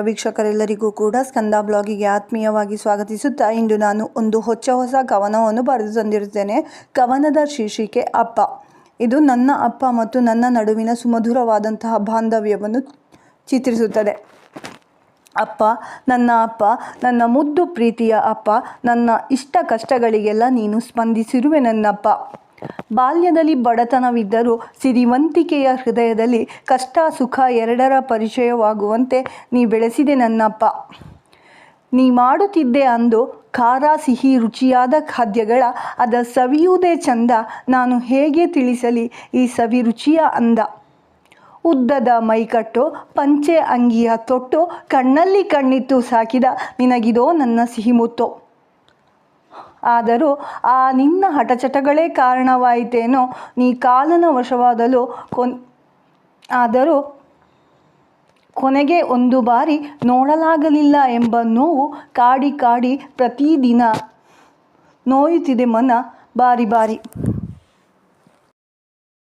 ವೀಕ್ಷಕರೆಲ್ಲರಿಗೂ ಕೂಡ ಸ್ಕಂದ ಬ್ಲಾಗಿಗೆ ಆತ್ಮೀಯವಾಗಿ ಸ್ವಾಗತಿಸುತ್ತಾ ಇಂದು ನಾನು ಒಂದು ಹೊಚ್ಚ ಹೊಸ ಕವನವನ್ನು ಬರೆದು ತಂದಿರುತ್ತೇನೆ. ಕವನದ ಶೀರ್ಷಿಕೆ ಅಪ್ಪ. ಇದು ನನ್ನ ಅಪ್ಪ ಮತ್ತು ನನ್ನ ನಡುವಿನ ಸುಮಧುರವಾದಂತಹ ಬಾಂಧವ್ಯವನ್ನು ಚಿತ್ರಿಸುತ್ತದೆ. ಅಪ್ಪ, ನನ್ನ ಅಪ್ಪ, ನನ್ನ ಮುದ್ದು ಪ್ರೀತಿಯ ಅಪ್ಪ, ನನ್ನ ಇಷ್ಟ ಕಷ್ಟಗಳಿಗೆಲ್ಲ ನೀನು ಸ್ಪಂದಿಸಿರುವೆ ನನ್ನಪ್ಪ. ಬಾಲ್ಯದಲ್ಲಿ ಬಡತನವಿದ್ದರೂ ಸಿರಿವಂತಿಕೆಯ ಹೃದಯದಲ್ಲಿ ಕಷ್ಟ, ಸುಖ ಎರಡರ ಪರಿಚಯವಾಗುವಂತೆ ನೀ ಬೆಳೆಸಿದೆ ನನ್ನಪ್ಪ. ನೀ ಮಾಡುತ್ತಿದ್ದೆ ಅಂದು ಖಾರ, ಸಿಹಿ, ರುಚಿಯಾದ ಖಾದ್ಯಗಳ ಅದ ಸವಿಯುವುದೇ ಚಂದ. ನಾನು ಹೇಗೆ ತಿಳಿಸಲಿ ಈ ಸವಿ ರುಚಿಯ ಅಂದ. ಉದ್ದದ ಮೈಕಟ್ಟು, ಪಂಚೆ ಅಂಗಿಯ ತೊಟ್ಟು, ಕಣ್ಣಲ್ಲಿ ಕಣ್ಣಿತ್ತು ಸಾಕಿದ ನಿನಗಿದೋ ನನ್ನ ಸಿಹಿಮುತ್ತು. ಆದರೂ ಆ ನಿನ್ನ ಹಠಚಟಗಳೇ ಕಾರಣವಾಯಿತೇನೋ, ನೀ ಕಾಲನ ವಶವಾದಲು ಕೊನ್, ಆದರೂ ಕೊನೆಗೆ ಒಂದು ಬಾರಿ ನೋಡಲಾಗಲಿಲ್ಲ ಎಂಬ ನೋವು ಕಾಡಿ ಕಾಡಿ ಪ್ರತಿದಿನ ನೋಯುತ್ತಿದೆ ಮನ, ಬಾರಿ ಬಾರಿ.